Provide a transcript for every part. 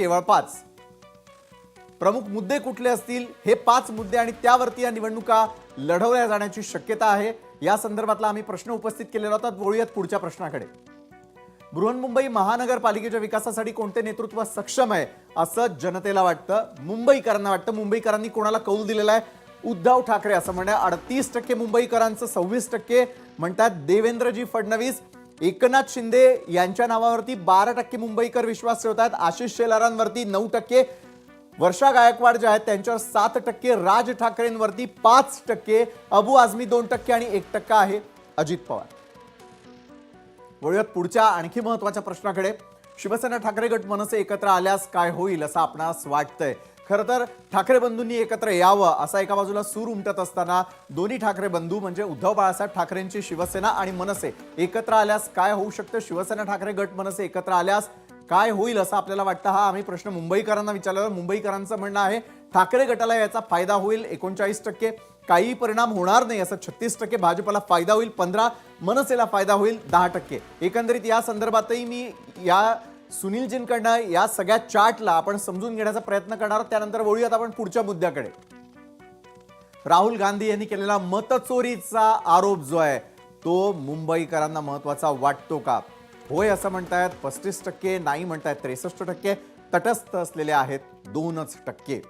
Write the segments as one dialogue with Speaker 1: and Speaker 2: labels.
Speaker 1: केवळ पाच. प्रमुख मुद्दे कुठले असतील? हे पाच मुद्दे आणि त्यावरती या निवडणुका लढवल्या जाण्याची शक्यता आहे. या संदर्भातला आम्ही प्रश्न उपस्थित केलेला होता. वळूयात पुढच्या प्रश्नाकडे. बृहन्मुंबई महानगरपालिकेच्या विकासासाठी कोणते नेतृत्व सक्षम आहे? असं जनतेला वाटतं. मुंबईकरांना वाटतं. मुंबईकरांनी कोणाला कौल दिलेला आहे? उद्धव ठाकरे असं म्हणणे अडतीस टक्के मुंबईकरांचं सव्वीस टक्के म्हणतात देवेंद्रजी फडणवीस. एकनाथ शिंदे यांच्या नावावरती बारा टक्के मुंबईकर विश्वास ठेवतात आशिष शेलारांवरती नऊ टक्के. वर्षा गायकवाड ज्या आहेत त्यांच्यावर सात टक्के. राज ठाकरेंवरती पाच टक्के. अबू आझमी दोन टक्के आणि एक टक्का आहे अजित पवार. वळूयात पुढच्या आणखी महत्त्वाच्या प्रश्नाकडे. शिवसेना ठाकरे गट मनसे एकत्र आल्यास काय होईल असं आपणास वाटतंय. खरं तर ठाकरे बंधूंनी एकत्र यावं असा एका बाजूला सूर उमटत असताना दोन्ही ठाकरे बंधू म्हणजे उद्धव बाळासाहेब ठाकरेंची शिवसेना आणि मनसे एकत्र आल्यास काय होऊ शकतं? शिवसेना ठाकरे गट मनसे एकत्र आल्यास काय होईल असं आपल्याला वाटतं? हा आम्ही प्रश्न मुंबईकरांना विचारला मुंबईकरांचं म्हणणं आहे ठाकरे गटाला याचा फायदा होईल एकोणचाळीस टक्के काही परिणाम होणार नाही असं छत्तीस टक्के भाजपला फायदा होईल पंधरा मनसेला फायदा होईल दहा टक्के. एकंदरीत या संदर्भातही मी या सुनीलजींकडनं या सगळ्या चार्टला आपण समजून घेण्याचा प्रयत्न करणार आहोत. त्यानंतर वळूयात आपण पुढच्या मुद्द्याकडे. राहुल गांधी यांनी केलेला मतचोरीचा आरोप जो आहे तो मुंबईकरांना महत्त्वाचा वाटतो का? होय असं म्हणतायत पस्तीस टक्के नाही म्हणतायत त्रेसष्ट टक्के तटस्थ असलेले आहेत दोनच टक्के.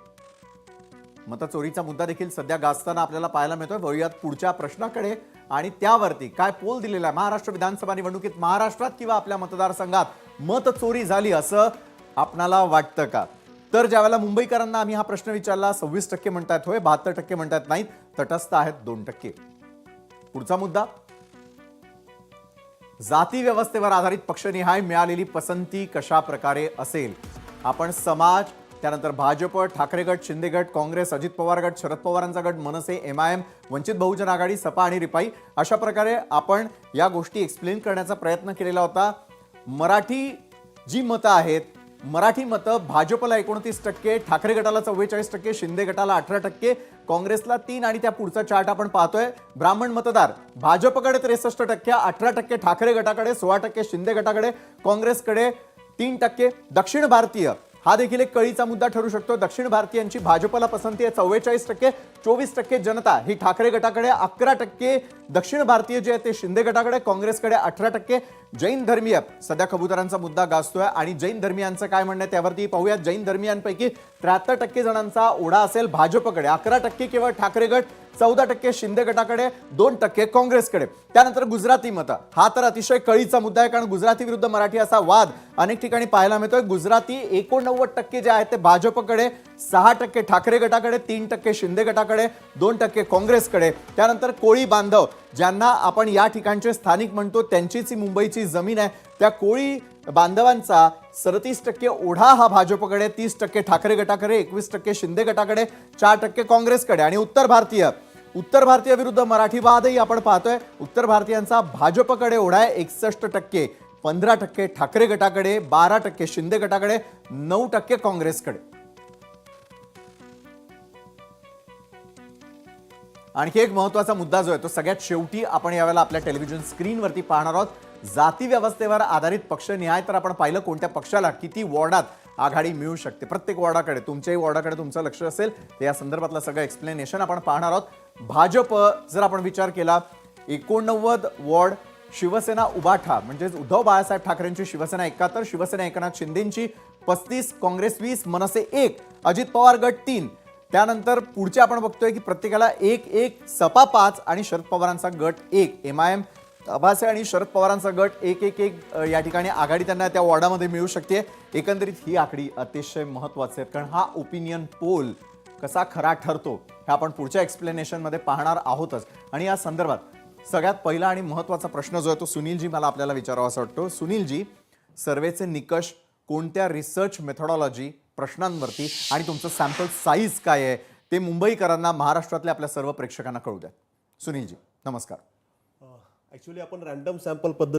Speaker 1: मतचोरीचा मुद्दा देखील सध्या गाजताना आपल्याला पाहायला मिळतोय. वळूयात पुढच्या प्रश्नाकडे. आणि त्यावरती काय पोल दिलेला आहे? महाराष्ट्र विधानसभा निवडणुकीत महाराष्ट्रात किंवा आपल्या मतदारसंघात? मत चोरी झाली असं आपणाला वाटतं का? तर ज्यावेळेला मुंबईकरांना आम्ही हा प्रश्न विचारला सव्वीस टक्के म्हणतायत होय बहात्तर टक्के म्हणतायत नाहीत तटस्थ आहेत दोन टक्के. पुढचा मुद्दा. जाती व्यवस्थेवर आधारित पक्षनिहाय मिळालेली पसंती कशा प्रकारे असेल? आपण समाज त्यानंतर भाजप ठाकरे गट शिंदे गट काँग्रेस अजित पवार गट शरद पवारांचा गट मनसे M I M Vanchit Bahujan Aghadi सपा आणि रिपाई अशा प्रकारे आपण या गोष्टी एक्सप्लेन करण्याचा प्रयत्न केलेला होता. मराठी जी मतं आहेत मराठी मतं भाजपला एकोणतीस टक्के ठाकरे गटाला चव्वेचाळीस टक्के शिंदे गटाला अठरा टक्के काँग्रेसला तीन आणि त्या पुढचा चार्ट आपण पाहतोय. ब्राह्मण मतदार भाजपकडे त्रेसष्ट टक्के अठरा टक्के ठाकरे गटाकडे सोळा टक्के शिंदे गटाकडे काँग्रेसकडे तीन टक्के दक्षिण भारतीय हा देखील एक कळीचा मुद्दा ठरू शकतो. दक्षिण भारतीयांची भाजपला पसंती आहे चव्वेचाळीस टक्के चोवीस टक्के जनता. ही ठाकरे गटाकडे अकरा टक्के दक्षिण भारतीय जे आहे ते शिंदे गटाकडे काँग्रेसकडे अठरा टक्के. जैन धर्मीय सध्या कबुतरांचा मुद्दा गाजतोय. आणि जैन धर्मियांचं काय म्हणणं आहे त्यावरती पाहूयात. जैन धर्मियांपैकी त्र्याहत्तर टक्के जणांचा ओढा असेल भाजपकडे. अकरा टक्के केवळ ठाकरे गट. चौदा टक्के शिंदे गटाकडे दोन टक्के काँग्रेसकडे. त्यानंतर गुजराती मतं. हा तर अतिशय कळीचा मुद्दा आहे कारण गुजराती विरुद्ध मराठी असा वाद अनेक ठिकाणी पाहायला मिळतोय. गुजराती एकोणनव्वद टक्के जे आहेत ते भाजपकडे सहा टक्के ठाकरे गटाकडे तीन टक्के शिंदे गटाकडे दोन टक्के काँग्रेसकडे. त्यानंतर कोळी बांधव ज्यांना आपण या ठिकाणचे स्थानिक म्हणतो त्यांचीच ही मुंबईची जमीन आहे. त्या कोळी बांधवांचा सदतीस टक्के ओढा हा भाजपकडे तीस टक्के ठाकरे गटाकडे एकवीस टक्के शिंदे गटाकडे चार टक्के काँग्रेसकडे. आणि उत्तर भारतीय उत्तर भारतीय विरुद्ध मराठी वादही आपण पाहतोय. उत्तर भारतीयांचा भाजपकडे ओढा आहे एकसष्ट टक्के. पंधरा टक्के ठाकरे गटाकडे बारा टक्के शिंदे गटाकडे नऊ टक्के काँग्रेसकडे. आणखी एक महत्त्वाचा मुद्दा जो आहे तो सगळ्यात शेवटी आपण यावेळेला आपल्या टेलिव्हिजन स्क्रीनवरती पाहणार आहोत. जाती व्यवस्थेवर आधारित पक्ष न्याय तर आपण पाहिलं कोणत्या पक्षाला किती वॉर्डात आघाडी मिळू शकते. प्रत्येक वॉर्डाकडे तुमच्याही वॉर्डाकडे तुमचं लक्ष असेल तर या संदर्भातलं सगळं एक्सप्लेनेशन आपण पाहणार आहोत. भाजप जर आपण विचार केला एकोणनव्वद वॉर्ड शिवसेना उबाठा म्हणजेच उद्धव बाळासाहेब ठाकरेंची शिवसेना एकाहत्तर शिवसेना एकनाथ शिंदेची पस्तीस काँग्रेस वीस मनसे एक अजित पवार गट तीन. त्यानंतर पुढचे आपण बघतोय की प्रत्येकाला एक एक सपा पाच आणि शरद पवारांचा गट एक. एम आय एम आभासे आणि शरद पवारांचा गट एक एक एक या ठिकाणी आघाडी त्यांना त्या वॉर्डामध्ये मिळू शकते. एकंदरीत ही आकडी अतिशय महत्त्वाचे आहे. कारण हा ओपिनियन पोल कसा खरा ठरतो हे आपण पुढच्या एक्सप्लेनेशनमध्ये पाहणार आहोतच. आणि या संदर्भात सगळ्यात पहिला आणि महत्त्वाचा प्रश्न जो आहे तो सुनीलजी मला आपल्याला विचारावा असं वाटतो. सुनीलजी सर्वेचे निकष कोणत्या रिसर्च मेथॉडॉलॉजी प्रश्नांवरती आणि तुमचं सॅम्पल साईज काय आहे ते मुंबईकरांना महाराष्ट्रातल्या आपल्या सर्व प्रेक्षकांना कळू द्या. सुनीलजी नमस्कार.
Speaker 2: ॲक्च्युली आपण रॅन्डम सॅम्पल पद्धत